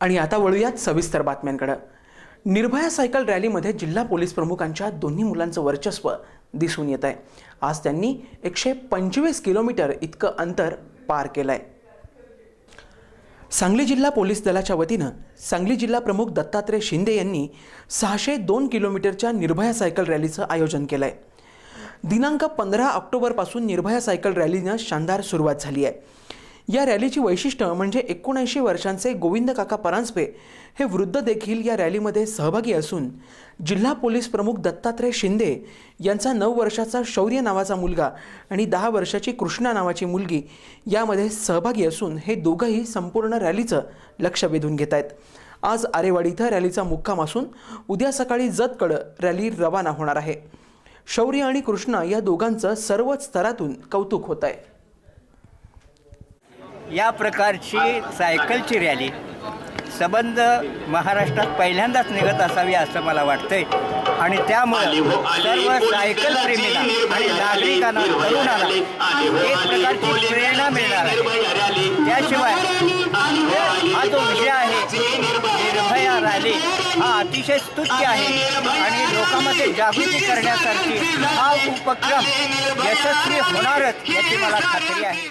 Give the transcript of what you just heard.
आणि आता वळूयात सविस्तर बातम्यांकडे. निर्भया सायकल रॅलीमध्ये जिल्हा पोलीस प्रमुखांच्या दोन्ही मुलांचं वर्चस्व दिसून येत आहे आज त्यांनी एकशे पंचवीस किलोमीटर इतकं अंतर पार केलं आहे सांगली जिल्हा पोलीस दलाच्या वतीनं सांगली जिल्हा प्रमुख दत्तात्रय शिंदे यांनी सहाशे दोन किलोमीटरच्या निर्भया सायकल रॅलीचं आयोजन केलं आहे दिनांक पंधरा ऑक्टोबरपासून निर्भया सायकल रॅलीनं शानदार सुरुवात झाली आहे. या रॅलीची वैशिष्ट्य म्हणजे एकोणऐंशी वर्षांचे गोविंद काका परांजपे हे वृद्ध देखील या रॅलीमध्ये सहभागी असून जिल्हा पोलीस प्रमुख दत्तात्रय शिंदे यांचा नऊ वर्षाचा शौर्य नावाचा मुलगा आणि दहा वर्षाची कृष्णा नावाची मुलगी यामध्ये सहभागी असून हे दोघंही संपूर्ण रॅलीचं लक्ष वेधून घेत आहेत. आज आरेवाडी इथं रॅलीचा मुक्काम असून उद्या सकाळी जतकडं रॅली रवाना होणार आहे. शौर्य आणि कृष्णा या दोघांचं सर्वच स्तरातून कौतुक होत आहे. या प्रकारची सायकलची रॅली संबंध महाराष्ट्रात पहिल्यांदाच निघत असावी असं मला वाटतंय. आणि त्यामुळे सर्व सायकल प्रेमीला आणि नागरिकांना तरुणांना एक प्रकारची प्रेरणा मिळणार आहे. त्याशिवाय हा जो विषय आहे निर्भया रॅली हा अतिशय स्तुत्य आहे आणि लोकांमध्ये जागृती करण्यासारखी हा उपक्रम यशस्वी होणारच याची मला खात्री आहे.